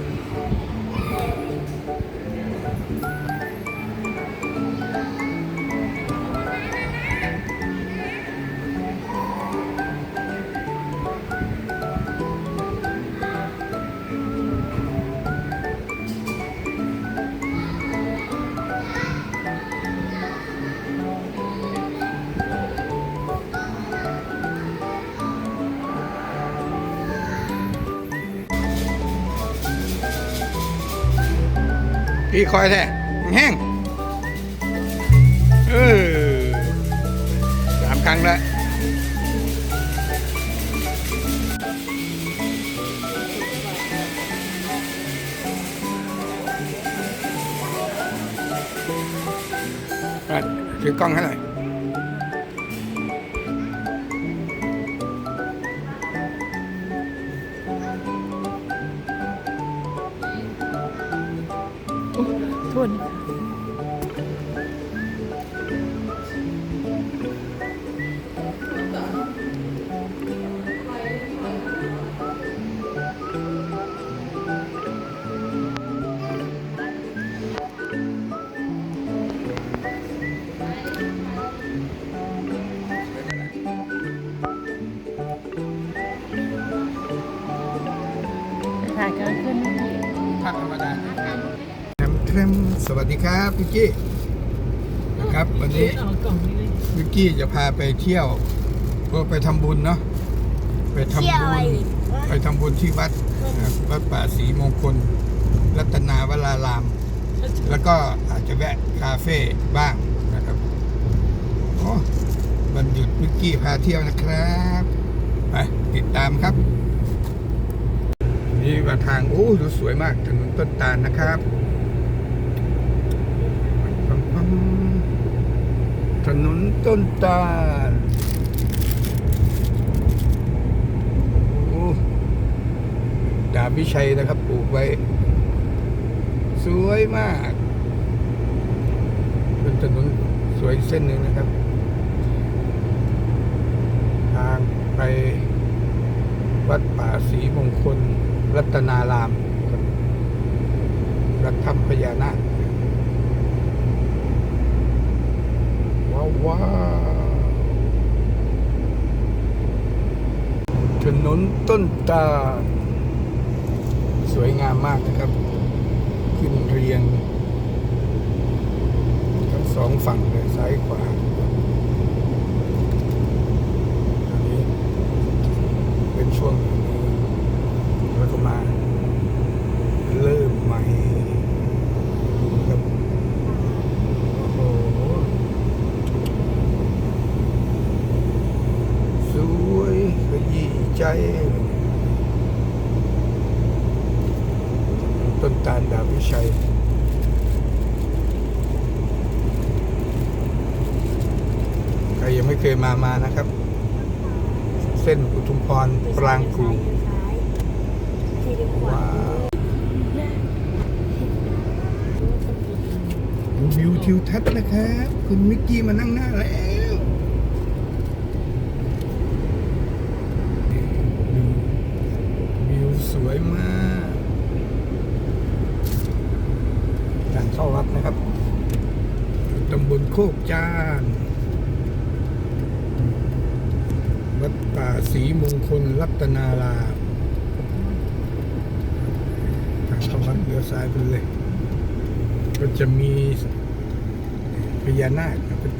Thank you. พี่คอยแท้แห้งเออสามครั้งแล้วถือกล้องให้หน่อย ดีครับพี่กี้นะครับ วันนี้เอากล่องนี้เลยวิกกี้จะพาไปเที่ยวก็ไปทำบุญเนาะไปทำเที่ยวบุอะไรญอีกวะไปทำบุญที่วัดนะครับวัดป่าศรีมงคล รัตนาวราราม แล้วก็อาจจะแวะคาเฟ่บ้างนะครับโอ้วันหยุดวิกกี้พาเที่ยวนะครับไปติดตามครับ นี่ว่าทางโอ้ดูสวยมากถนนต้นตาลนะครับปั๊มปั๊มถ นนต้นตาลโอ้ดาบิชัยนะครับปลูกไว้ สวยมาก เป็นถนนสวยเส้นหนึ่งนะครับ ทางไปวัดป่าศรีมงคล รัตนาราม รับรัฐธรรมพญานาคว้าวว้าถนนต้นตา สวยงามมากนะครับ ขึ้นเรียง ทั้งสองฝั่งเลยซ้ายขวาอันนี้เป็นช่วงแล้วก็มา เริ่มใหม่ครับโอ้โหสวยข ยี้ใจต้นตาลดาบวิชัยใครยังไม่เคยมามานะครับ เส้นอุทุมพรปรางกูที่ดีกว่าว้าวดูวิวทิวทัศน์นะครับ คุณมิกกี้มานั่งหน้าแล้ววิวสวยมากทาง เข้าวัดนะครับตำบลโคกจานวัดป่าศรีมงคลรัตนารามทางเข้าวัดเลี้ยวซ้ายไปเลย ก็จะมีพญานาคนะเป็น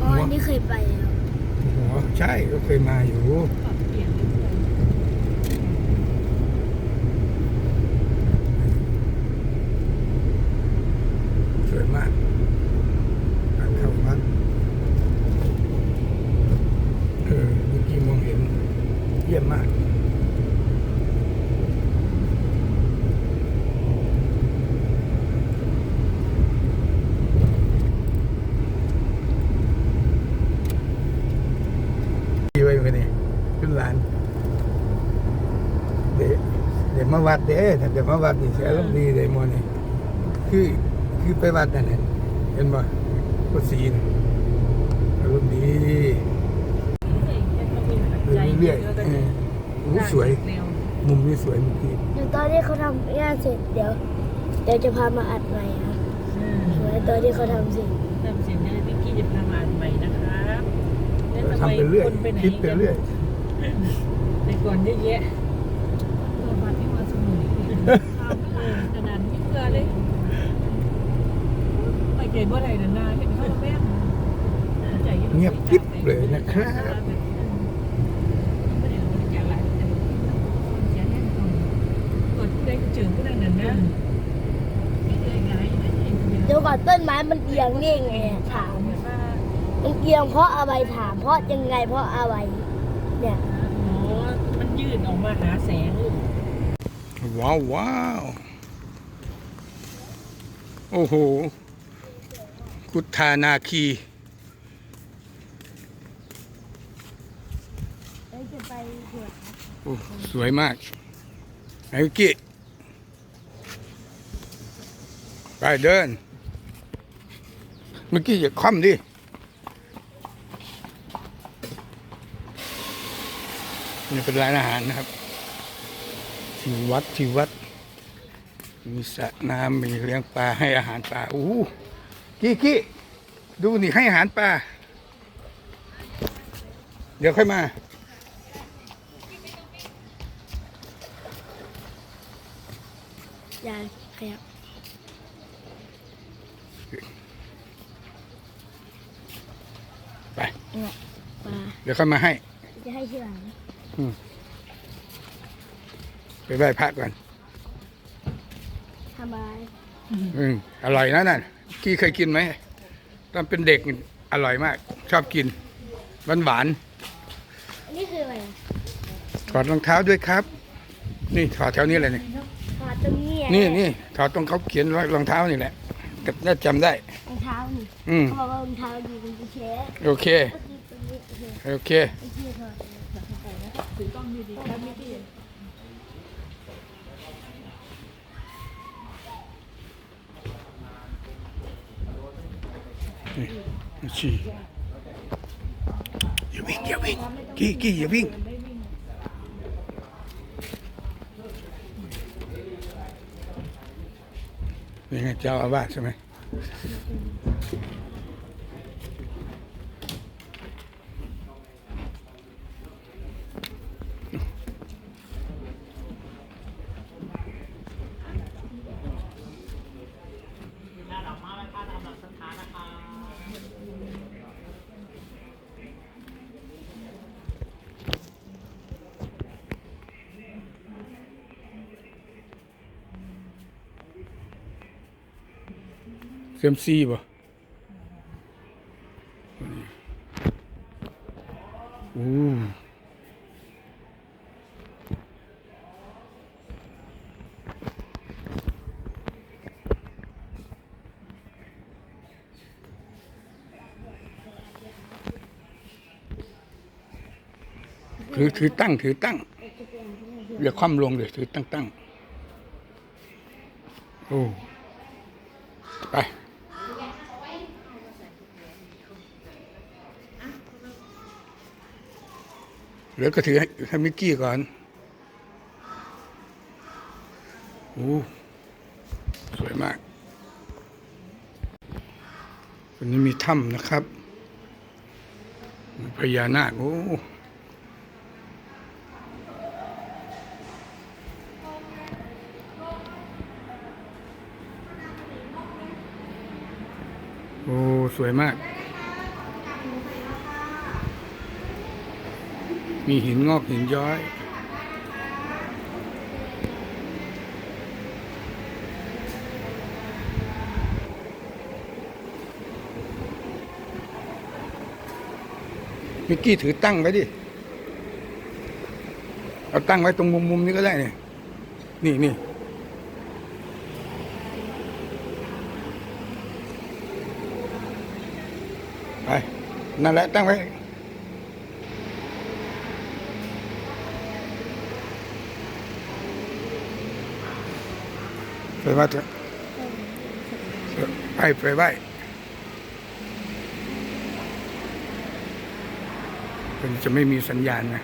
อ๋ออันนี้เคยไปแล้ว หัวใช่ก็เคยมาอยู่ ปรับเปลี่ยนเลย สวยมากทางเข้าวัดเออเมื่อกี้มองเห็น เยี่ยมมาก ดีไว้กันนี่ขึ้นลาน เดี๋ยวเดี๋ยวมาวัดเด้ถ้าเดี๋ยวมาวัดนี่เสียอารมณ์ดีเลยโมอนี่คือคือไปวัดนั่นเองเห็นบ่ก็สีนอารมณ์ดีเรื่อยๆเออโอ้สวยแนวมุมนี้สวยเมื่อกี้เดี๋ยวตอนที่เขาทำงานเสร็จเดี๋ยวเดี๋ยวจะพามาอัดใหม่ครับอืมสวยตอนที่เขาทำเสร็จทำเสียงนะพี่กี้จะพา ทำไมทำไปเรื่อยคนไปไหนคิดไปเรื่อยแต่ก่อนเยอะแยะตัวมาที่มาสมุนขนาดนี้เพื่อเลยไม่เก่งเมื่อไหร่นะนาเห็นเขาแม่ใจเงียบกริบเลยนะครับไม่ได้บริจาคหลายแต่เสียแน่นอนกดผู้ใดก็เจอผู้นั้นนั่นนะไม่เคยไงไม่เคยเดี๋ยวก่อนต้นไม้มันเอียงนี่ไงอะถามว่า มันเอียงเพราะอะไรถาม เพราะยังไงเพราะอะไรเนี่ยอ๋อมันยืดออกมาหาแสงลูกว้าวว้าวโอ้โห กุฏานาคีเราจะไปสวนโอ้สวยมากไอ้วิกกี้ไปเดิน เมื่อกี้อย่าคว่ำดิ นี่เป็นร้านอาหารนะครับที่วัดที่วัด มีสระน้ำมีเลี้ยงปลาให้อาหารปลาโอ้โหกี้กี้ดูนี่ให้อาหารปลาเดี๋ยวค่อยมายายขยับไปเนี่ยปลาเดี๋ยวค่อยมาให้ จะให้ที่หลัง ไปไหว้พระก่อนทำอะไรอืมอร่อยนะนั่นกี้เคยกินไหมตอนเป็นเด็กนี่อร่อยมาก ชอบกินหวานหวานอันนี้คืออะไรอะๆถอดรองเท้าด้วยครับ นี่ถอดแถวนี้เลยนี่ถอดตรงนี้อะนี่นี่ถอดตรงเขาเขียนรองเท้านี่แหละก็น่าจำได้ รองเท้านี่อืมเขาบอกว่ารองเท้าอยู่ตรงกุญแจโอเคก็คือตรงนี้โอเค โอเคไอ้ที่ ถอดถอดเข้าไปนะถือกล้องดีๆครับพี่กี้ฉี่อย่าวิ่งอย่าวิ่งกี้กี้อย่าวิ่งนี่ไงเจ้าอาวาสใช่ไหม เซยมซีบ่อู้ถือถือตั้ง ถือตั้งอย่าคว่ำลงเลยถือตั้งตั้งโอ้ไป เหลือก็ถือให้ให้มิกกี้ก่อนโอ้สวยมากวันนี้มีถ้ำนะครับ พญานาคโอ้โอ้ สวยมาก มีหินงอกหินย้อย มิกกี้ถือตั้งไว้ดิ เอาตั้งไว้ตรงมุมมุมๆนี้ก็ได้เนี่ย นี่นี่ไป นั่นแหละตั้งไว้ ไปว่าเถอะไปไปไหว้มันจะไม่มีสัญญาณนะ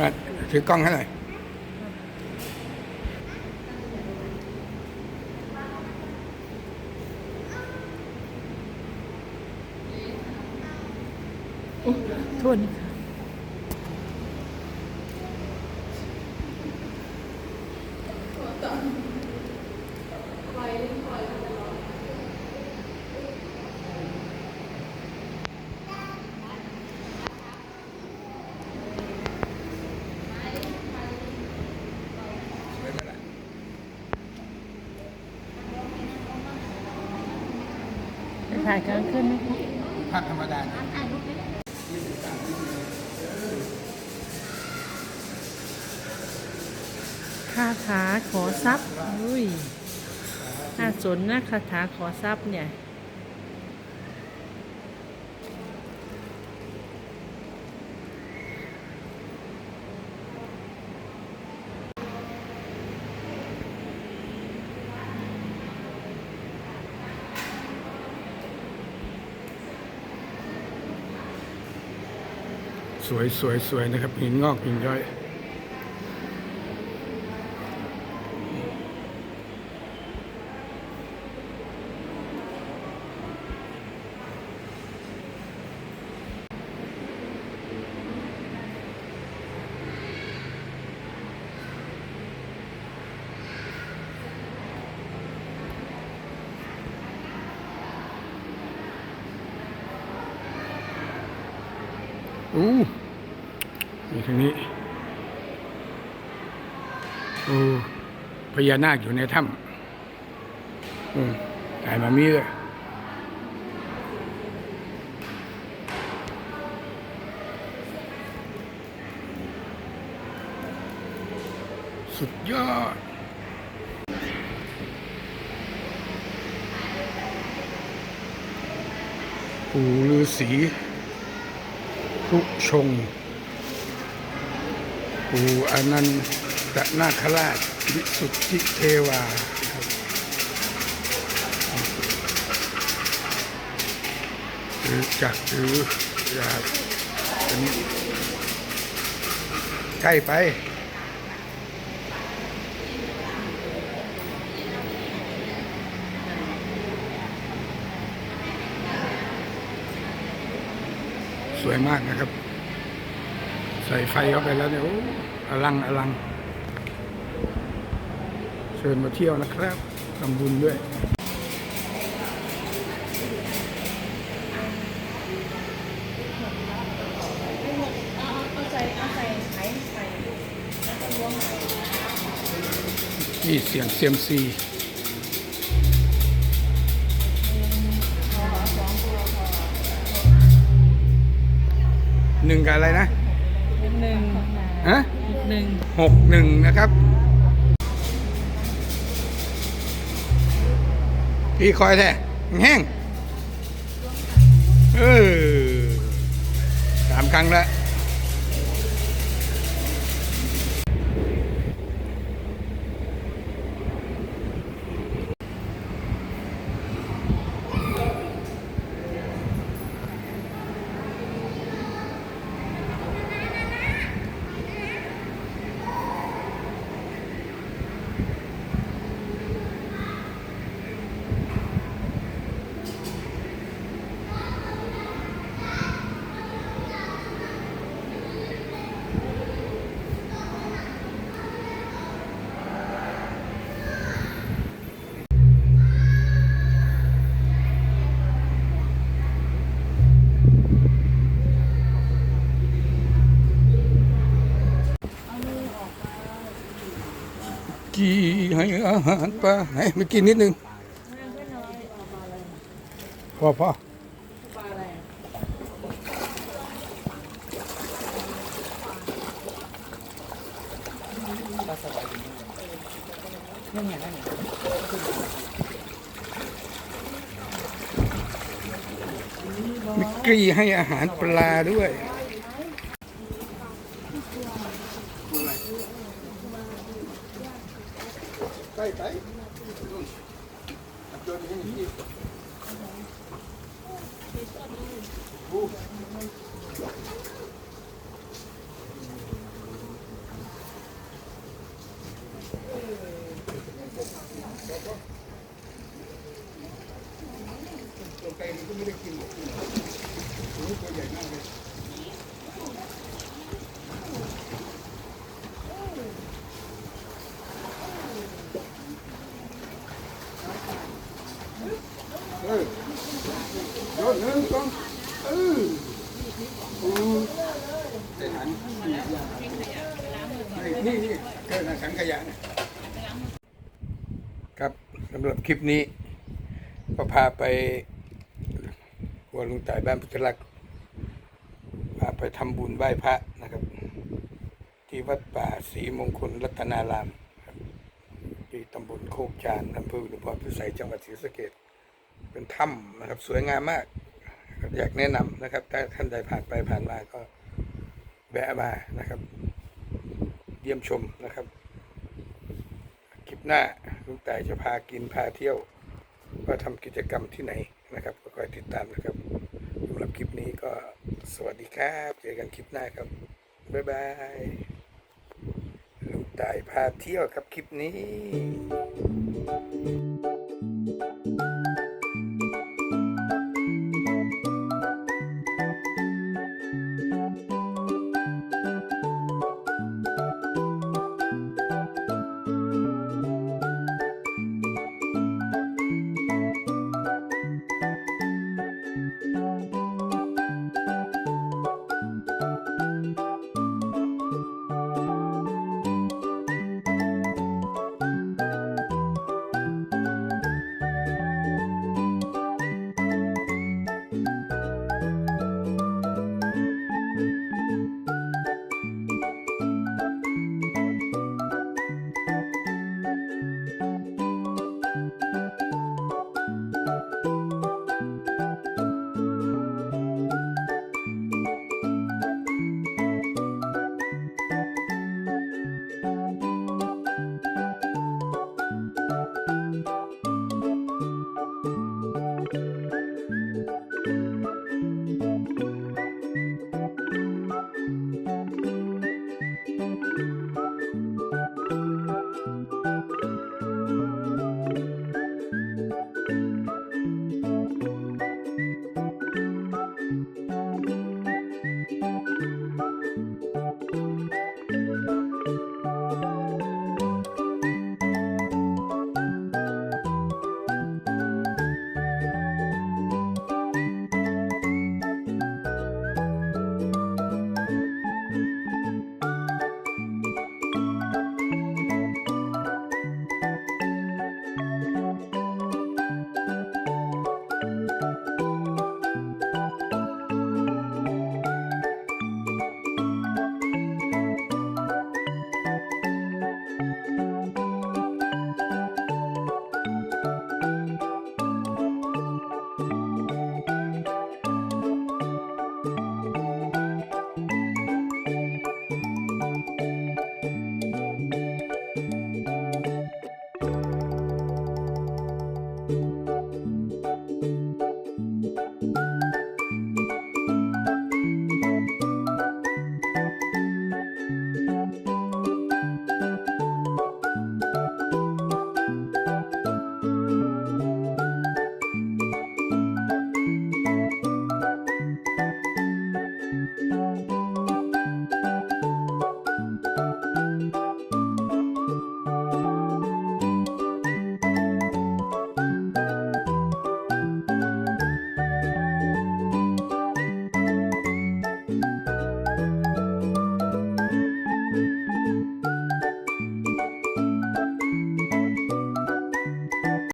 มา ถือกล้องให้หน่อยโทษนะคะ สวยไหมล่ะ จะถ่ายกลางขึ้นไหมคะ ภาพธร รมดานะคาถาขอทรัพย์อุ้ยน่าสนนะคาถาขอทรัพย์เนี่ย สวยสวยสวยนะครับหินงอกหินย้อยอู้างนี้โอ้พญานาคอยู่ในถ้ำอืมถ่ายมามีเลยสุดยอดปู่ฤาษีทุชง ปู่อนันตนาคราชวิสุทธิเทวาหรือจักหรืออยากอันนี้ใกล้ไปสวยมากนะครับ ใส่ไฟเข้าไปแล้วเนี่ยออลังอลัง เชิญมาเที่ยวนะครับทำบุญด้วยนี่เสียงเซียมซีหนึ่งกับอะไรนะ ฮะหนึ่งหกหนึ่งนะครับ พี่คอยแท้แห้งเออสามครั้งแล้ว กี่ ให้อาหารปลาให้มากินนิดนึงพอพอมิกรีให้อาหารปลาด้วย ใกล้ไปตัวนี้นี่ ตัว ไม่ได้กินหรอกโอ้โหตัวใหญ่มากเลยเออเดี๋ยวหนึ่งสองเออโอ้ได้หันนี่นี่เกิดถังขยะเนี่ยครับสำหรับคลิปนี้ก็พาไป วัวลุงต่ายบ้านพุทธลักษณ์พาไปทำบุญไหว้พระนะครับ ที่วัดป่าศรีมงคลรัตนารามที่ตำบลโคกจานอำเภออุดมพรพิสัยจังหวัดศรีสะเกษเป็นถ้ำนะครับ สวยงามมาก อยากแนะนำนะครับ ถ้าท่านใดผ่านไปผ่านมาก็แวะมานะครับ เยี่ยมชมนะครับ คลิปหน้าลุงต่ายจะพากินพาเที่ยวว่าทำกิจกรรมที่ไหน นะครับก็คอยติดตามนะครับสำหรับคลิปนี้ก็สวัสดีครับเจอกันคลิปหน้าครับบ๊ายบายลุงตายพาเที่ยวครับคลิปนี้